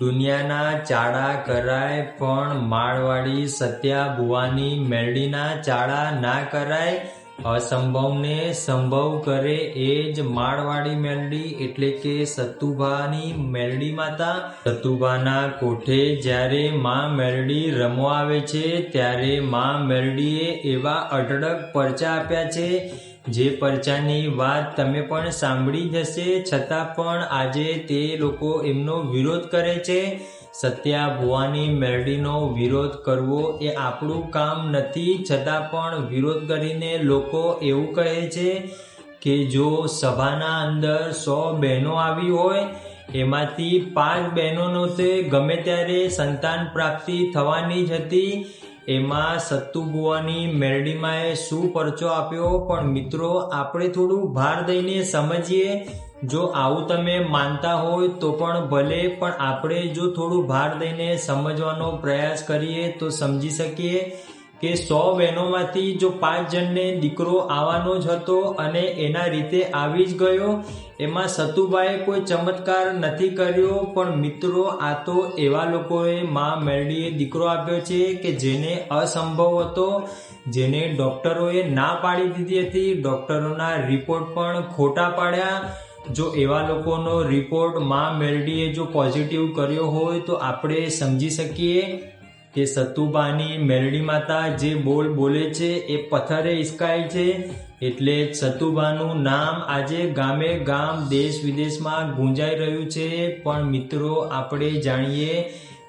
દુનિયાના ચાળા કરાય પણ માળવાડી સત્યા ભુવાની મેરડીના ચાળા ના કરાય. અસંભવને સંભવ કરે એ જ માળવાડી મેલડી એટલે કે સતુભાની મેલડી માતા. સતુભાના કોઠે જ્યારે માં મેલડી રમવા આવે છે, ત્યારે માં મેલડીએ એવા અઢળક પરચા આપ્યા છે, જે પરચાની વાત તમે પણ સાંભળી જશે છતાં પણ આજે તે લોકો એમનો વિરોધ કરે છે. સત્યા ભુવાની મેરડીનો વિરોધ કરવો એ આપણું કામ નથી. છતાં પણ વિરોધ કરીને લોકો એવું કહે છે કે જો સભાના અંદર સો બહેનો આવી હોય, એમાંથી પાંચ બહેનોનો તે ગમે ત્યારે સંતાન પ્રાપ્તિ થવાની જ હતી. એમાં સત્તુ બુવાની મેરડીમાં શું પરચો આપ્યો? પણ મિત્રો, આપણે થોડું ભાર દઈને સમજીએ. જો આવું તમે માનતા હોય તો પણ ભલે, પણ આપણે જો થોડું ભાર દઈને સમજવાનો પ્રયાસ કરીએ તો સમજી શકીએ. કે સો બહેનોમાંથી જો પાંચ જણને દીકરો આવવાનો જ હતો અને એના રીતે આવી જ ગયો, એમાં સતુભાઈએ કોઈ ચમત્કાર નથી કર્યો, પણ મિત્રો, આ તો એવા લોકોએ મા મેરડીએ દીકરો આપ્યો છે કે જેને અસંભવ હતો, જેને ડૉક્ટરોએ ના પાડી દીધી હતી. ડૉક્ટરોના રિપોર્ટ પણ ખોટા પાડ્યા. જો એવા લોકોનો રિપોર્ટમાં મેરડીએ જો પોઝિટિવ કર્યો હોય તો આપણે સમજી શકીએ કે સતુબાની મેલડી માતા જે બોલ બોલે છે, એ પથ્થરે ઇસકાય છે, એટલે સતુબાનું નામ આજે ગામે ગામ દેશ વિદેશમાં ગુંજાઈ રહ્યું છે. પણ મિત્રો, આપણે જાણીએ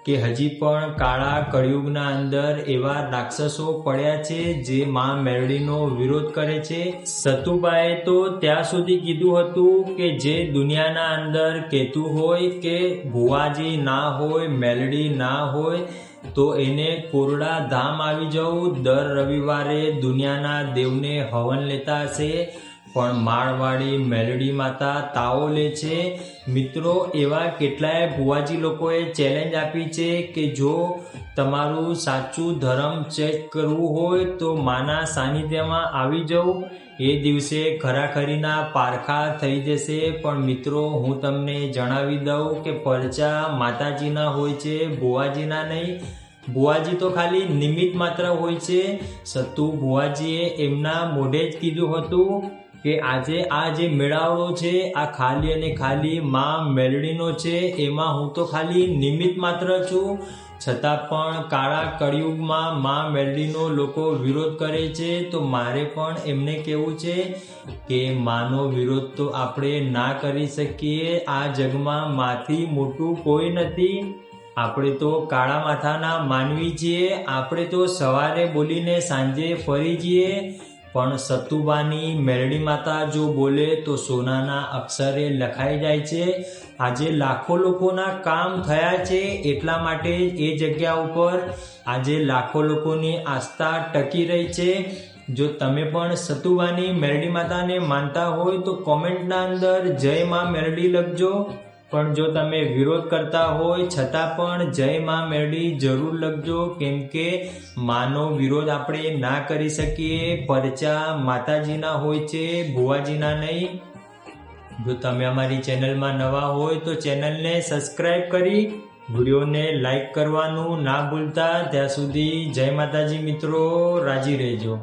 કે હજી પણ કાળા કળિયુગના અંદર એવા રાક્ષસો પડ્યા છે, જે માં મેરડીનો વિરોધ કરે છે. સતુબાએ તો ત્યાં સુધી કીધું હતું કે જે દુનિયાના અંદર કહેતું હોય કે ભુવાજી ના હોય મેલડી ના હોય તો એને કોરડા ધામ આવી જવું. દર રવિવારે દુનિયાના દેવને હવન લેતા હશે, પણ માળવાડી મેલડી માતા તાવો લે છે. મિત્રો, એવા કેટલાય ભુવાજી લોકોએ ચેલેન્જ આપી છે કે જો તમારું સાચું ધર્મ ચેક કરવું હોય તો માના સાનિધ્યમાં આવી જવું એ દિવસે ખરાખરીના પારખા થઈ જશે, પણ મિત્રો, હું તમને જણાવી દઉં કે પરચા માતાજીના હોય છે, ભુવાજીના નહીં. ભુવાજી તો ખાલી નિમિત્ત માત્ર હોય છે. સતુ ભુવાજીએ એમના મોઢે જ કીધું હતું કે આજે આ જે મેળાવડો છે, આ ખાલી અને ખાલી માં મેલડીનો છે, એમાં હું તો ખાલી નિમિત્ત માત્ર છું. છતાં પણ કાળા કળિયુગમાં મા મેલડીનો લોકો વિરોધ કરે છે, તો મારે પણ એમને કહેવું છે કે માનો વિરોધ તો આપણે ના કરી શકીએ. આ જગમાં માથી મોટું કોઈ નથી. આપણે તો કાળા માથાના માનવી છીએ. આપણે તો સવારે બોલીને સાંજે ફરી જઈએ. પણ સતુબાની મેરડી માતા જો બોલે તો સોનાના અક્ષરે લખાઈ જાય છે, આજે લાખો લોકોના કામ થયા છે, એટલા માટે એ જગ્યા ઉપર આજે લાખો લોકોની આસ્થા ટકી રહી છે. જો તમે પણ સતુબાની મેરડી માતાને માનતા હોય તો કોમેન્ટના અંદર જય માં મેરડી લખજો. પણ જો તમે વિરોધ કરતા હોય, છતાં પણ જય માં મેરડી જરૂર લખજો. કેમ કે માનો વિરોધ આપણે ના કરી શકીએ. પરચા માતાજીના હોય છે, ભુવાજીના નહીં. જો તમે અમારી ચેનલમાં નવા હોય, તો ચેનલને સબસ્ક્રાઈબ કરી વિડીયોને લાઈક કરવાનું ના ભૂલતા. ત્યાં સુધી જય માતાજી મિત્રો, રાજી રહેજો.